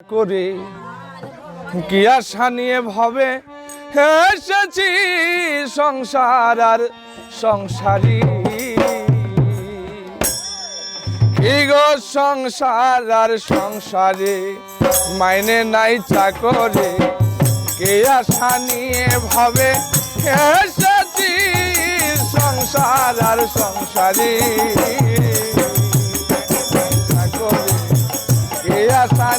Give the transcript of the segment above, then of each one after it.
করে, কি আশা নিয়ে ভবে? এসেছি সংসার আর সংসারী। সংসার আর সংসারে? মাইনে নাই চাকরে। কে আশা ভবে? এসেছি সংসার আর সংসারী। কে আশা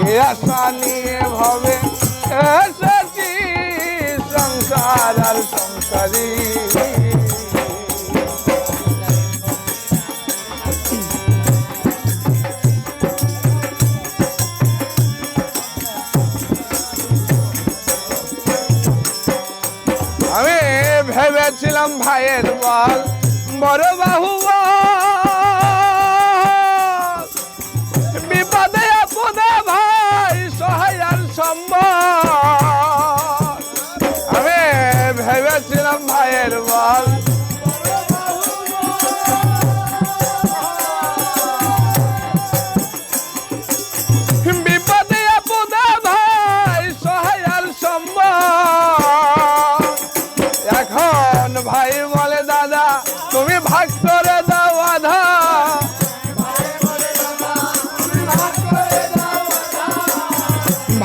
কে আশা নিয়ে ভবে এসেছি সংসার আর আমি ভেবেছিলাম ভাইয়ের বল বড় বাহু বল।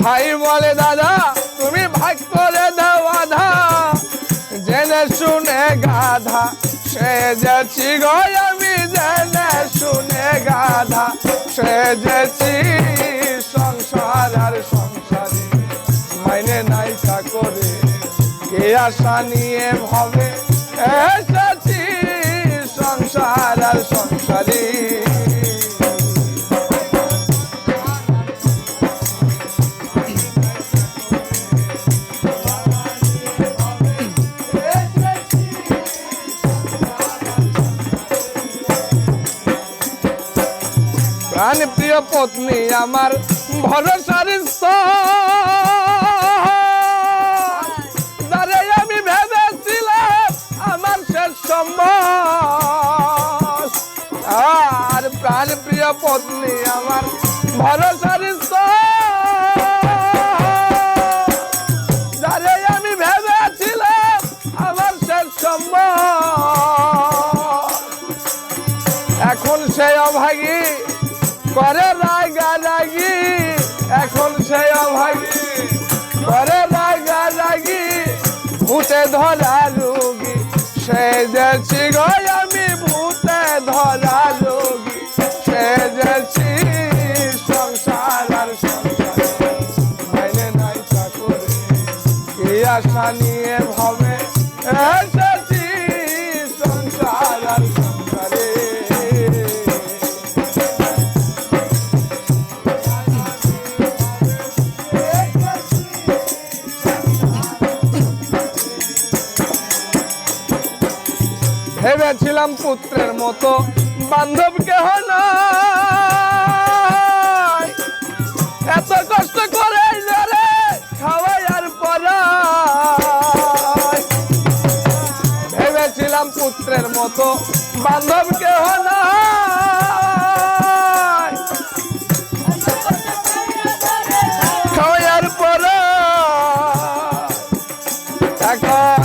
ভাই বলে, দাদা, তুমি ভাগ করে দাও আধা। জেনে শুনে গাধা সেজেছি গো আমি জেনে শুনে গাধা। সে সেজেছি সংসার আর সংসারে মাইনে নাই চাকরে কে আশা নিয়ে ভবে? এসেছি সংসার আর সংসারী প্রাণ প্রিয় পত্নী, আমার ভরসার আমি ভেবেছিলাম আমার শেষ সম্বল আর প্রাণ প্রিয় পত্নী, আমার ভরসার আমি আমার শেষ সম্বল এখন সে অভাগী করে রাগা রাগি এখন সে অভাগী। করে রাগা রাগি ভূতে ধরা রোগী। সে যাচ্ছি গো আমি ভূতে ধরা রোগী। সে যাচ্ছি সংসার আর সংসার। নাই চাকরে আশা ভেবেছিলাম পুত্রের মতো বান্ধব কেহ এত কষ্ট করে আর পরাই ভেবেছিলাম পুত্রের মতো বান্ধব কেহ নাই। খাওয়াই পরাই এখন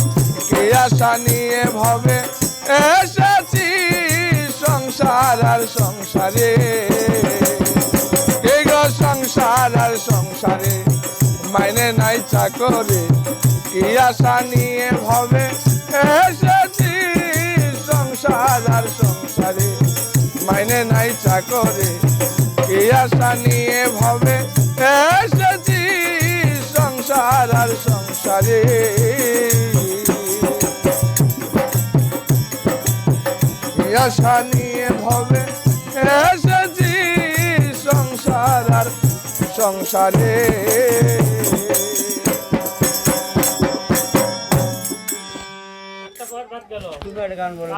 আশা নিয়ে ভবে এসেছি সংসার আর সংসারে। এই গো সংসার আর সংসারে, মাইনে নাই চাকরে। কি আশা নিয়ে ভবে এসেছি সংসার আর সংসারে, মাইনে নাই চাকরে। কি আশা নিয়ে ভবে এসেছি সংসার আর সংসারে। আশা নিয়ে ভবে। এসেছি সংসার আর সংসারে। গান বলো